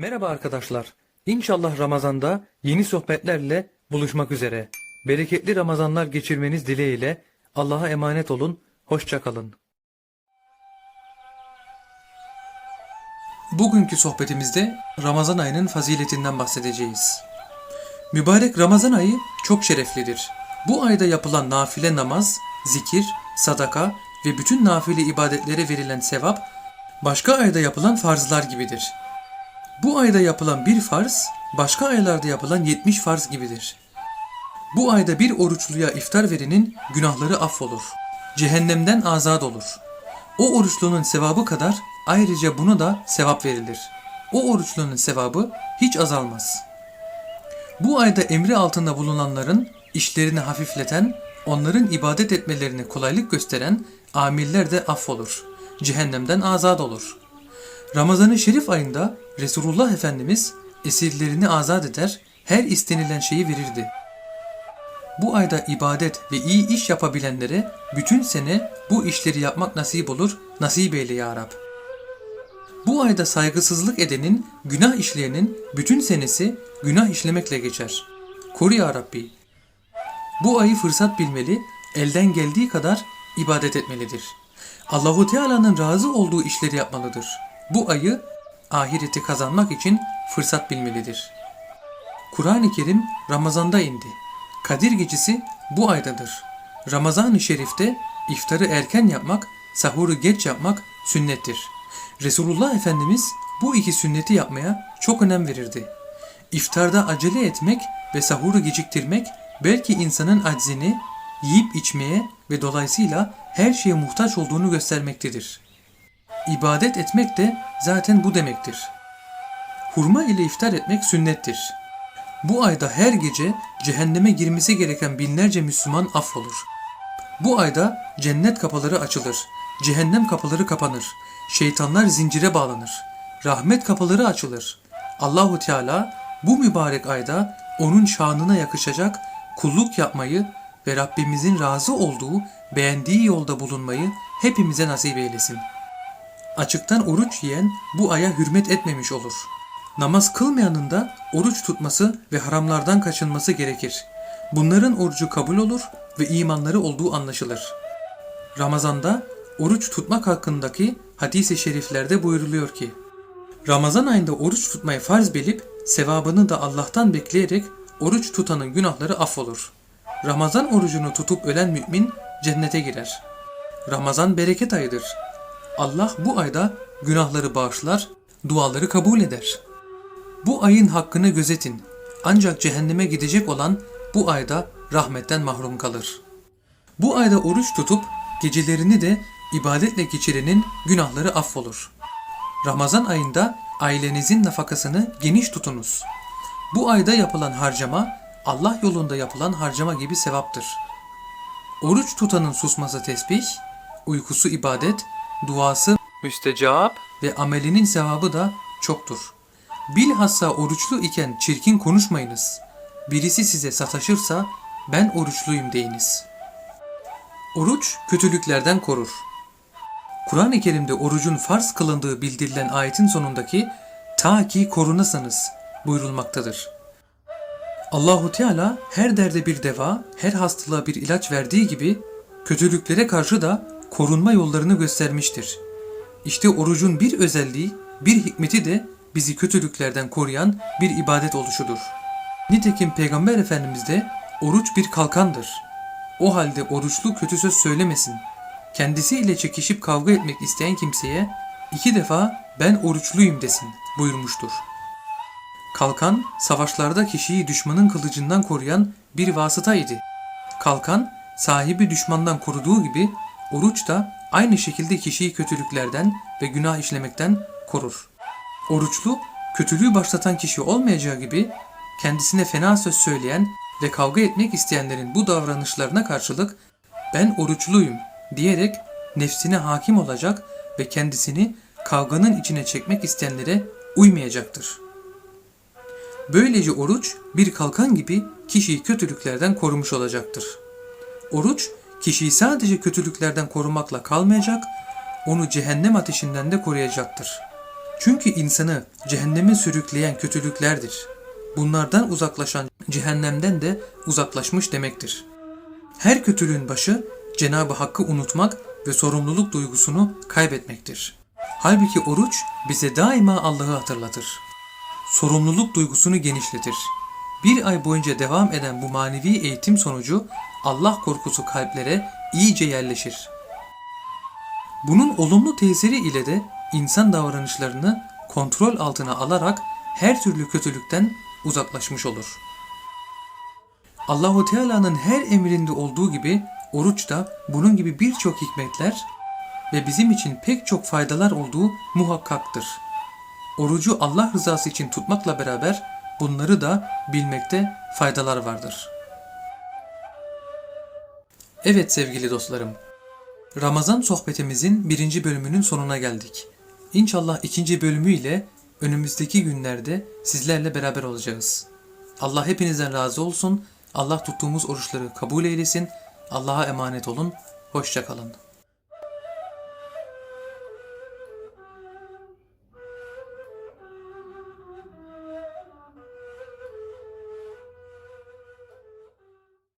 Merhaba arkadaşlar. İnşallah Ramazan'da yeni sohbetlerle buluşmak üzere. Bereketli Ramazanlar geçirmeniz dileğiyle Allah'a emanet olun. Hoşça kalın. Bugünkü sohbetimizde Ramazan ayının faziletinden bahsedeceğiz. Mübarek Ramazan ayı çok şereflidir. Bu ayda yapılan nafile namaz, zikir, sadaka ve bütün nafile ibadetlere verilen sevap başka ayda yapılan farzlar gibidir. Bu ayda yapılan bir farz, başka aylarda yapılan 70 farz gibidir. Bu ayda bir oruçluya iftar verenin günahları affolur. Cehennemden azat olur. O oruçlunun sevabı kadar ayrıca bunu da sevap verilir. O oruçlunun sevabı hiç azalmaz. Bu ayda emri altında bulunanların işlerini hafifleten, onların ibadet etmelerine kolaylık gösteren amiller de affolur. Cehennemden azat olur.'' Ramazan-ı Şerif ayında Resulullah Efendimiz esirlerini azat eder, her istenilen şeyi verirdi. Bu ayda ibadet ve iyi iş yapabilenlere bütün sene bu işleri yapmak nasip olur, nasip eyle ya Rab. Bu ayda saygısızlık edenin, günah işleyenin bütün senesi günah işlemekle geçer. Koru ya Rabbi. Bu ayı fırsat bilmeli, elden geldiği kadar ibadet etmelidir. Allahu Teala'nın razı olduğu işleri yapmalıdır. Bu ayı ahireti kazanmak için fırsat bilmelidir. Kur'an-ı Kerim Ramazan'da indi. Kadir gecesi bu aydadır. Ramazan-ı Şerif'te iftarı erken yapmak, sahuru geç yapmak sünnettir. Resulullah Efendimiz bu iki sünneti yapmaya çok önem verirdi. İftarda acele etmek ve sahuru geciktirmek belki insanın aczini, yiyip içmeye ve dolayısıyla her şeye muhtaç olduğunu göstermektedir. İbadet etmek de zaten bu demektir. Hurma ile iftar etmek sünnettir. Bu ayda her gece cehenneme girmesi gereken binlerce Müslüman affolur. Bu ayda cennet kapıları açılır, cehennem kapıları kapanır, şeytanlar zincire bağlanır, rahmet kapıları açılır. Allahu Teala bu mübarek ayda onun şanına yakışacak kulluk yapmayı ve Rabbimizin razı olduğu, beğendiği yolda bulunmayı hepimize nasip eylesin. Açıktan oruç yiyen bu aya hürmet etmemiş olur. Namaz kılmayanın da oruç tutması ve haramlardan kaçınması gerekir. Bunların orucu kabul olur ve imanları olduğu anlaşılır. Ramazanda oruç tutmak hakkındaki hadis-i şeriflerde buyuruluyor ki, Ramazan ayında oruç tutmayı farz bilip sevabını da Allah'tan bekleyerek oruç tutanın günahları affolur. Ramazan orucunu tutup ölen mümin cennete girer. Ramazan bereket ayıdır. Allah bu ayda günahları bağışlar, duaları kabul eder. Bu ayın hakkını gözetin. Ancak cehenneme gidecek olan bu ayda rahmetten mahrum kalır. Bu ayda oruç tutup gecelerini de ibadetle geçirenin günahları affolur. Ramazan ayında ailenizin nafakasını geniş tutunuz. Bu ayda yapılan harcama Allah yolunda yapılan harcama gibi sevaptır. Oruç tutanın susması tesbih, uykusu ibadet, duası müstecap ve amelinin sevabı da çoktur. Bilhassa oruçlu iken çirkin konuşmayınız. Birisi size sataşırsa ben oruçluyum deyiniz. Oruç kötülüklerden korur. Kur'an-ı Kerim'de orucun farz kılındığı bildirilen ayetin sonundaki ta ki korunasınız buyurulmaktadır. Allahu Teala her derde bir deva, her hastalığa bir ilaç verdiği gibi kötülüklere karşı da korunma yollarını göstermiştir. İşte orucun bir özelliği, bir hikmeti de bizi kötülüklerden koruyan bir ibadet oluşudur. Nitekim Peygamber Efendimiz de oruç bir kalkandır. O halde oruçlu kötü söz söylemesin. Kendisiyle çekişip kavga etmek isteyen kimseye iki defa ben oruçluyum desin buyurmuştur. Kalkan, savaşlarda kişiyi düşmanın kılıcından koruyan bir vasıtaydı. Kalkan, sahibi düşmandan koruduğu gibi oruç da aynı şekilde kişiyi kötülüklerden ve günah işlemekten korur. Oruçlu, kötülüğü başlatan kişi olmayacağı gibi kendisine fena söz söyleyen ve kavga etmek isteyenlerin bu davranışlarına karşılık ben oruçluyum diyerek nefsine hakim olacak ve kendisini kavganın içine çekmek isteyenlere uymayacaktır. Böylece oruç bir kalkan gibi kişiyi kötülüklerden korumuş olacaktır. Oruç kişiyi sadece kötülüklerden korumakla kalmayacak, onu cehennem ateşinden de koruyacaktır. Çünkü insanı cehenneme sürükleyen kötülüklerdir. Bunlardan uzaklaşan cehennemden de uzaklaşmış demektir. Her kötülüğün başı Cenab-ı Hakk'ı unutmak ve sorumluluk duygusunu kaybetmektir. Halbuki oruç bize daima Allah'ı hatırlatır. Sorumluluk duygusunu genişletir. Bir ay boyunca devam eden bu manevi eğitim sonucu Allah korkusu kalplere iyice yerleşir. Bunun olumlu tesiri ile de insan davranışlarını kontrol altına alarak her türlü kötülükten uzaklaşmış olur. Allahu Teala'nın her emrinde olduğu gibi oruç da bunun gibi birçok hikmetler ve bizim için pek çok faydalar olduğu muhakkaktır. Orucu Allah rızası için tutmakla beraber bunları da bilmekte faydalar vardır. Evet sevgili dostlarım, Ramazan sohbetimizin birinci bölümünün sonuna geldik. İnşallah ikinci bölümüyle önümüzdeki günlerde sizlerle beraber olacağız. Allah hepinizden razı olsun. Allah tuttuğumuz oruçları kabul eylesin. Allah'a emanet olun. Hoşçakalın.